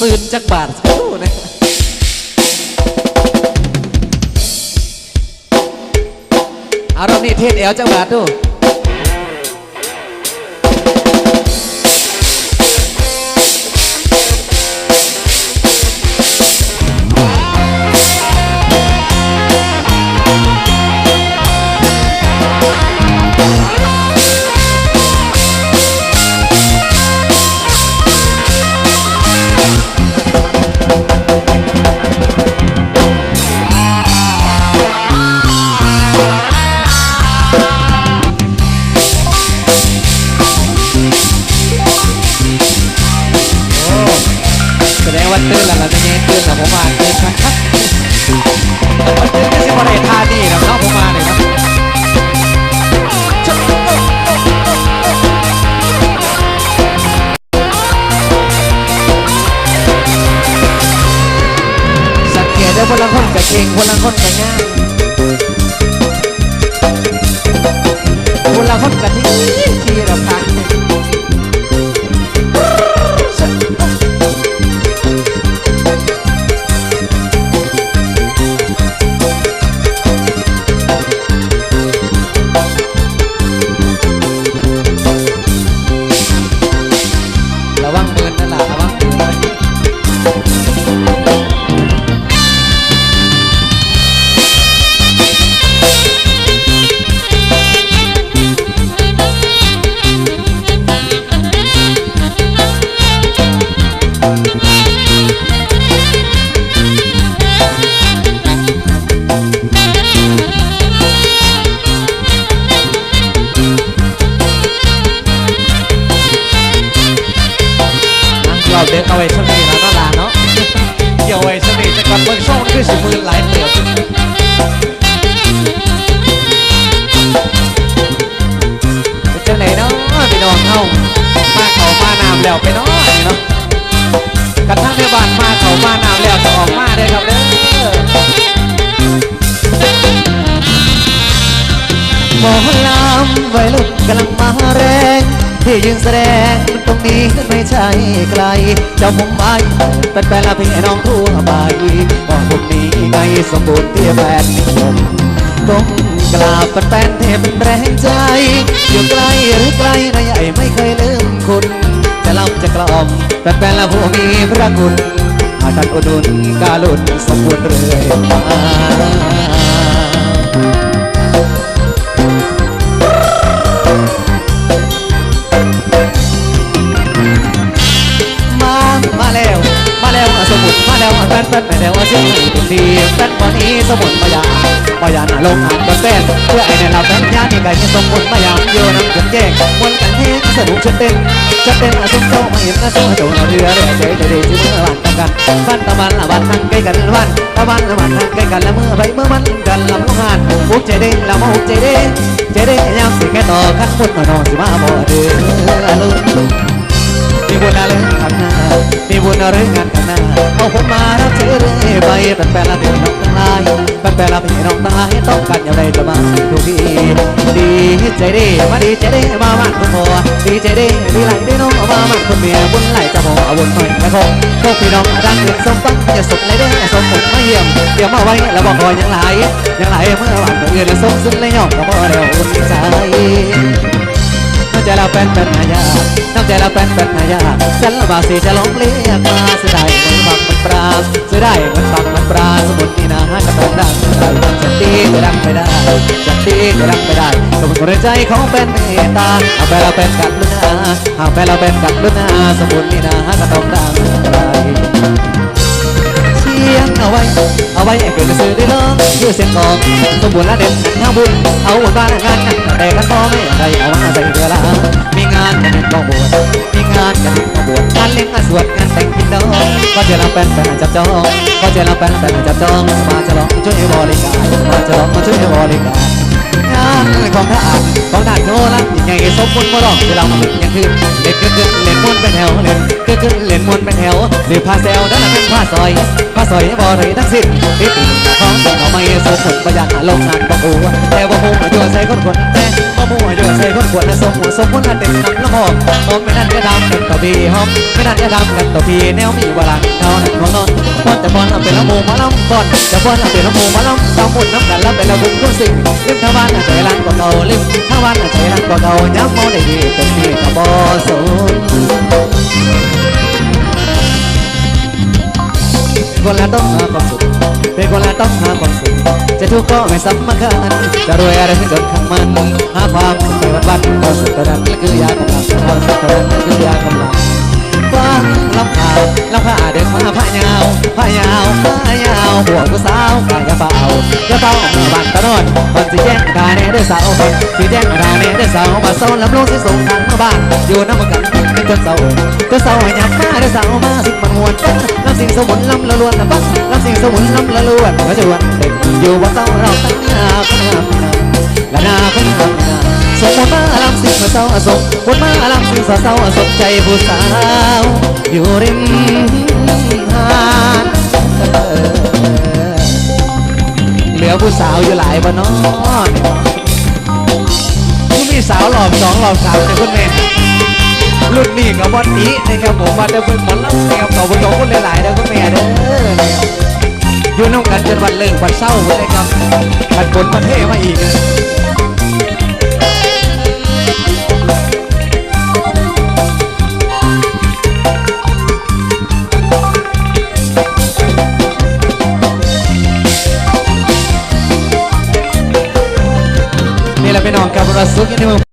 ซืนจักบาทสู้นะเอารอบนี้เทศแอลจักบาทดู กับเก่งคนละคนกันง่ายพลังคนกันที่ที่เราพัก หมอลำวัยรุ่นกำลังมาแรง ที่ยืนแสดงตรงนี้ไม่ใช่ไกล เจ้าผมไปเป็นแฟนละพี่น้องทั่วไปบอกคนนี้ไงสมบูรณ์เที่แฟนนิยมก้มกราบเป็นแฟนเทพแรงใจ อยู่ไกลหรือไกลนะใหญ่ไม่เคยลืมคุณจะลำจะกล่อมเป็นแฟนละผู้มีพระคุณอาท่านอุดุนกาลุนสมบูรณ์เรื่อยมา แฟนไปแล้วอะเสียงดีดีแฟนวันนี้สมุนมายาปายาหน้าลงอ่านกันแฟนเพื่อไอ้เนี่ยเราแฟนยาที่ไก่สมุนมายาโยนำจนแยกมวนกันเฮงสนุกชุดเต้นชุดเต้นอะสมเจ้ามาเห็นนะสมเจ้าเรือเรือเจ๊เจ๊ที่เมื่อวันตั้งกันฟันตะวันละวันนั่งใกล้กันวันตะวันละวันนั่งใกล้กันแล้วเมื่อไปเมื่อมันกันลำลูกหานอุกใจเด้งละมาอุกใจเด้งใจเด้งยามสิแค่ต่อขั้นบนนอนสิมาบ่เดือลุมี บุญอะไรข้างหน้ามีบุญอะไรงานข้างหน้าเอาผมมารับเชื่อเรื่อยไปเป็นแฟนละพี่น้องทั้งหลายเป็นแฟนละพี่น้องทั้งหลายต้องการอย่างไรจะมาทุกทีดีใจดีมาดีใจดีมาบ้านคุณพ่อดีใจดีดีไหลดีน้องมาบ้านคุณเมียบุญไหลจะพอเอาบุญหน่อยแม่คงพวกพี่น้องรักเงินสมฟังจะสุดเลยเด้อสมผมมาเยี่ยมเดี๋ยวมาไว้แล้วบอกคอยยังไหลยังไหลเมื่อวันอื่นแล้วสมสุดเลยย่อมก็พอแล้วอุ่นใจ เราเป็นเป็นนายาน้ำใจเราเป็นเป็นนายาฉันละบาสีจะลงเรียกมาเสียดายเหมือนบังมันปลาเสียดายเหมือนบังมันปลาสมุนนี่นะกระต้องดังจะตีจะดังไม่ได้จะตีจะดังไม่ได้สมุนหัวใจของเป็นเมตตาเอาไปเราเป็นกันลุนาเอาไปเราเป็นกันลุนาสมุนนี่นะกระต้องดังไม่ได้เชียงเอาไว้ เอาไว้ให้เกิดกระสือได้ร้องยืดเส้นกองสมบูรณ์และเด่นงาบุญ เอาบุญบ้านงานแต่กันพอไม่ได้เอามาใส่เว งานสวดงานแต่งกินดองก็จะราเป็นแฟนจับจองก็จะราเป็นแฟนจับจองมาฉลองช่วยบริการมาฉลองมาช่วยบริการงานของทหารของทหารโซลันยิ่งใหญ่สมบูรณ์มาร้องที่เรามาเป็นยังคือเล่นขึ้นขึ้นเล่นมวนเป็นแถวเล่นขึ้นขึ้นเล่นมวนเป็นแถวหรือพาเซลนั่นเป็นพาซอยพาซอยบ่ไรทั้งสิ้นติดของเอาไม่สมผลประหยัดหาลงงานบ่หัวแต่ว่าหูอยู่ใส่คนคนแต่ บ่มัวอยู่ใส่คนขวดสมหัวสมผลเต็มน้ำละหอมหอมไม่นั่นจะดำกันต่อพีหอมไม่นั่นจะดำกันต่อพีแนวมีวลังเท่านั้นของนอนบอนแต่บอนเอาเป็นละมูมาล้ำบอนจะบอนเอาเป็นละมูมาล้ำต้องหมุนน้ำกันแล้วเป็นละบุญกุ้งสิงริมทวารใจรันกว่าเก่าริมทวารใจรันกว่าเก่าย้ำเมาได้ดีเต็มที่กับบ่สนคนละต้องหาความสุข เป็นคนละต้องหาความสุขจะทุกข์ก็ไม่สำคัญจะรวยอะไรที่จนข้างมันหาความสุขไปวันวันความสุขตอนนั้นคือยากำลังความสุขเท่านั้นคือยากำลังาวบวกผู้สาวกายเฝ้าจะเฝ้าเมื่อวันตะนอนวันสิแจ้งกาเนเด้อสาวคนสิแจ้งกาเนเด้อสาวมาเศร้าลำลงสิส่งทางมาบ้านอยู่น้ำกันจนเศร้าจนเศร้าให้ยักมาเด้อสาวมาสิมันมวนลำสิ่งสมุนลำละล้วนลำบักลำสิ่งสมุนลำละล้วนมาจะวันเด็กอยู่ว่าเศร้าเราตั้งหน้าคนงามและหน้าคนงาสมมติมาลำสิ่งมาเศร้าสมมติมาลำสิ่งเศร้าสมใจผู้สาวอยู่ริม เหลือผู้สาวอยู่หลายบ้านนอนผู้มีสาวหลอบสองหลอบสามเลยคุณแม่รุ่นนี้กับบอลนี้นะครับผมมาเดินเพิ่งหมดแล้วนะครับขอบคุณของคุณหลายๆนะคุณแม่เด้ออยู่น้องกันจนวันเลิกวันเศร้าเลยครับบัดผลประเทศมาอีก นะนี่แ